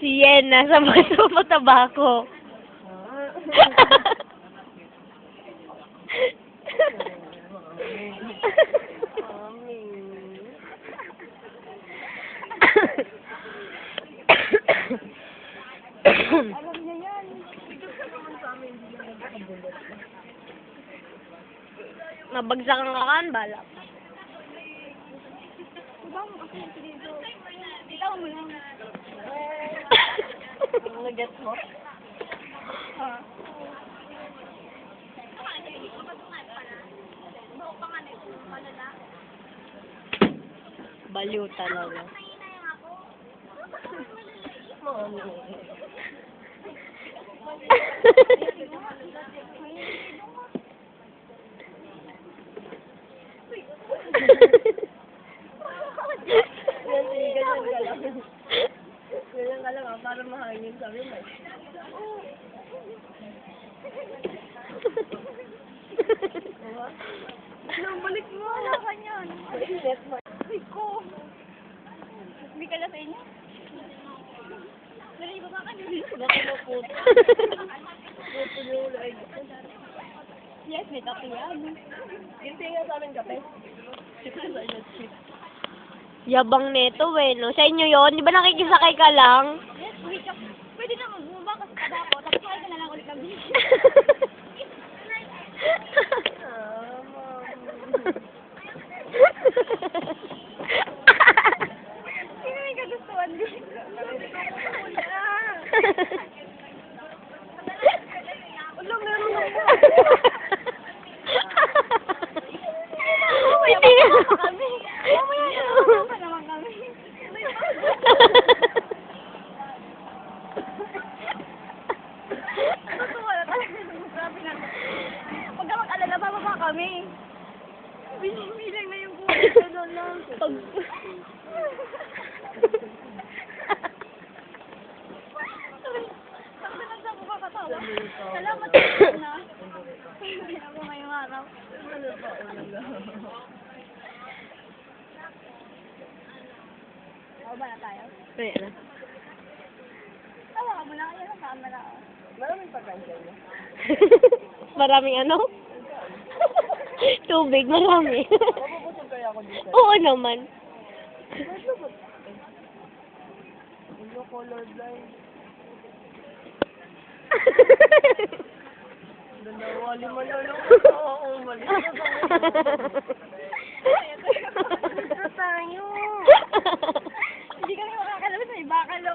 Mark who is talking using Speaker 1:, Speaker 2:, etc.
Speaker 1: si Yena sa mga matabako.
Speaker 2: Alam.
Speaker 1: Mabagsak ang kakan, bala.
Speaker 2: Diba mo mo lang.
Speaker 1: Nag-get mo?
Speaker 2: Ha?
Speaker 1: Baliw talaga.
Speaker 2: Yan, sige, ganyan ka lang. Ganyan ka lang ah, para mahangin sabi mo. Ano, balik mo. Wala ka niyan. Ay ko. Hindi ka na sa inyo? Ka. Baka maputo. Puto niyo ulit. Yes, may kape yan. Hindi nga sa amin kape. Ito sa inyo.
Speaker 1: Yabang neto eh, no? Sa inyo yon Di ba nakikisakay ka lang?
Speaker 2: Yes, wait ka. Pwede na magbumaba ka sa tabako, tapos kaya ka na lang ulit ng bilis. Sino may kagustuhan
Speaker 1: Hindi nga.
Speaker 2: kami. Mamaya na pa naman kami. Totoo na talaga. Grabe na. Pag ka bababa kami. Bilang na yung kulay ko doon lang.
Speaker 1: Pag...
Speaker 2: Sa. Salamat sa na. Hindi ako ngayong araw. Ako ba na tayo?
Speaker 1: Wait na.
Speaker 2: Tawa ka muna. Ayan ang camera. oh.
Speaker 3: Maraming pagkansya niya.
Speaker 1: Maraming ano? Tubig, marami.
Speaker 3: Mabubusog kaya ako dito.
Speaker 1: Oo naman.
Speaker 3: Blue color blind. Dalawa, lima na lang. Oo, umalis na
Speaker 2: Ito tayo. Hindi kami makakalabas. May bakalo.